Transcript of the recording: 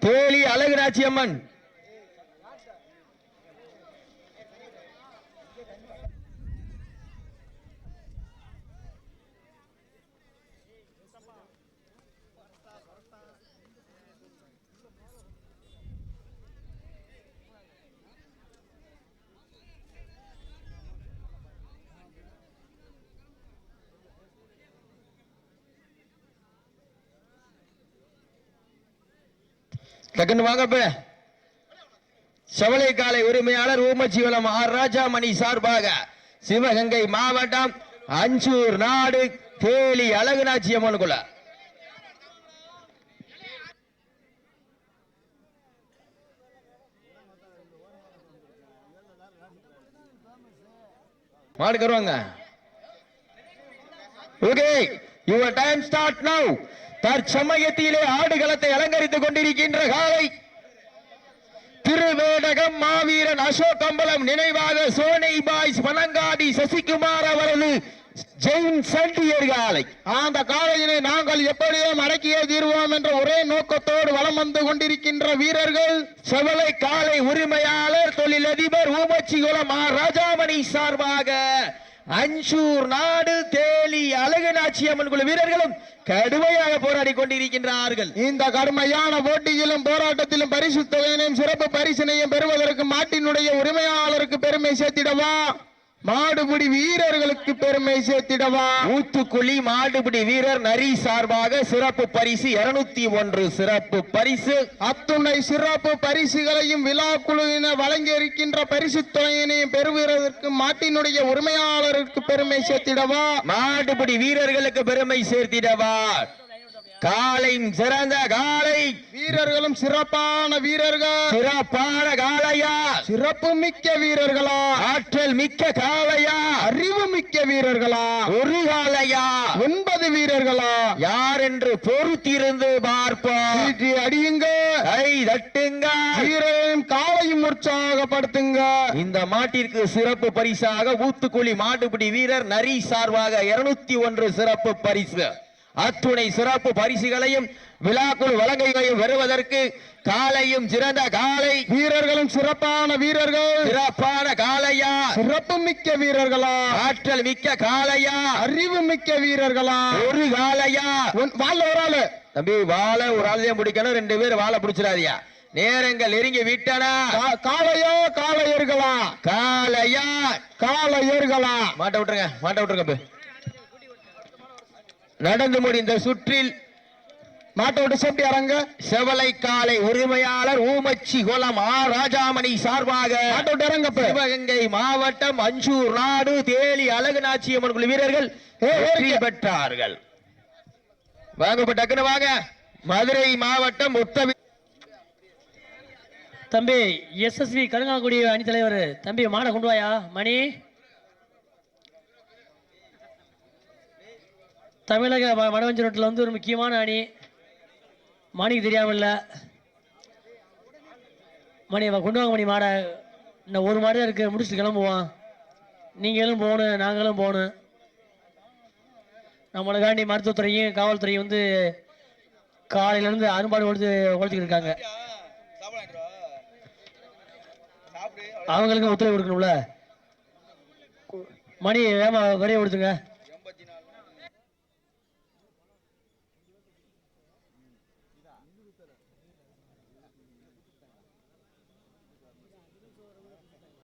தோழி அழகு அம்மன் டக்குன்னு வாங்கப்ப செவலை காலை உரிமையாளர் ஊமச்சிவலம் ஆர் ராஜாமணி சார்பாக சிவகங்கை மாவட்டம் அஞ்சூர் நாடு தேலி அழகுநாச்சி அம்மன் குல. மாடு கருவாங்க. Okay. Your time start now தற்சமயத்திலே ஆடுகளத்தை அலங்கரித்துக் கொண்டிருக்கின்ற காலை. திருவேடகம் மாவீரன் அசோக் அம்பலம் நினைவாக சோனை பாய்ஸ் பனங்காடி சசிகுமார் அவரது ஜெயின் சண்டியர் காலை. அந்த காலையினை நாங்கள் எப்படியோ அடக்கியே தீர்வோம் என்ற ஒரே நோக்கத்தோடு வலம் வந்து கொண்டிருக்கின்ற வீரர்கள் செவலை காலை உரிமையாளர் தொழிலதிபர் ஊமச்சிகுளம் ஆர் ராஜாமணி சார்பாக அஞ்சூர் நாடு தேலி அழகு அம்மன் குழு வீரர்களும் கடுமையாக போராடி கொண்டிருக்கின்றார்கள். இந்த கடுமையான போட்டியிலும் போராட்டத்திலும் பரிசு தொகையினையும் சிறப்பு பரிசினையும் பெறுவதற்கு மாட்டினுடைய உரிமையாளருக்கு பெருமை சேர்த்திடவா? மாடுபிடி வீரர்களுக்கு பெருமை சேர்த்திடவா? ஊத்துக்குழி மாடுபிடி வீரர் நரி சார்பாக சிறப்பு பரிசு இருநூத்தி ஒன்று சிறப்பு பரிசு. அத்துணை சிறப்பு பரிசுகளையும் விழா குழுவினர் வழங்கி இருக்கின்ற பரிசு தொகையினையும் பெறுவதற்கு மாட்டினுடைய உரிமையாளருக்கு பெருமை சேர்த்திடவா? மாடுபிடி வீரர்களுக்கு பெருமை சேர்த்திடவா? காலை சிறந்த காலை. வீரர்களும் சிறப்பான வீரர்கள். சிறப்பான காளையா சிறப்பு மிக்க வீரர்களா. ஆற்றல் மிக்க காளையா அறிவு மிக்க வீரர்களா. ஒரு காளையா ஒன்பது வீரர்களா. யார் என்று பொறுத்திருந்து பார்ப்போம். அடியுங்க கை தட்டுங்க வீரரையும் காலையும் உற்சாகப்படுத்துங்க. இந்த மாட்டிற்கு சிறப்பு பரிசாக ஊத்துக்குழி மாடுபிடி வீரர் நரி சார்பாக இருநூத்தி ஒன்று சிறப்பு பரிசு. அத்துணை சிறப்பு பரிசுகளையும் விழாக்குள் வழங்கையும் வருவதற்கு காலையும் சிறந்த காலை. வீரர்களும் சிறப்பான வீரர்கள். சிறப்பான காளையா சிறப்பு மிக்க வீரர்களா? ஆற்றல் மிக்க காளையா அறிவு மிக்க வீரர்களா? ஒரு ஒன்- வால்ல ஒரு ஆளு. தம்பி வாழை ஒரு ஆளையும் பிடிக்கணும். ரெண்டு பேர் வாழை பிடிச்சிடாதியா நேரங்கள் நெருங்கி விட்டனா. கா- காளையா காளையர்களா காளையா காளையர்களா மாட்ட விட்டுருங்க மாட்ட விட்டுருங்க. நடந்து முடிந்த சுற்றில் மாட்டை விட்டு சேஃப்டி இறங்க செவலை காலை உரிமையாளர் ஊமச்சி குளம் ஆர் ராஜாமணி சார்பாக மாட்டை விட்டு இறங்கப்ப. சிவகங்கை மாவட்டம் அஞ்சூர் நாடு தேலி அழகுநாச்சி அம்மன் குழு வீரர்கள் வெற்றி பெற்றார்கள். வாங்க டக்குனு வாங்க. மதுரை மாவட்டம் முத்தவி தம்பி எஸ்எஸ்வி கருங்காக்குடி அணி தலைவர் தம்பி மாடை கொண்டு வாயா மணி. தமிழக ம- ரோட்டில் வந்து ஒரு முக்கியமான அணி. மணிக்கு தெரியாமல் இல்லை. மணி வா, கொண்டு வாங்க மணி மாடை. இன்னும் ஒரு மாடு தான் இருக்கு. முடிச்சுட்டு கிளம்புவோம். நீங்களும் போகணும் நாங்களும் போகணும். நம்மளுக்காண்டி மருத்துவத்துறையும் காவல்துறையும் வந்து காலையிலேருந்து அரும்பாடு கொடுத்து உழைச்சிக்கிட்டு இருக்காங்க. அவங்களுக்கும் ஒத்துழைப்பு கொடுக்கணும்ல? மணி ஏமா வரைய கொடுத்துங்க ಬಿಡ್ತಾರ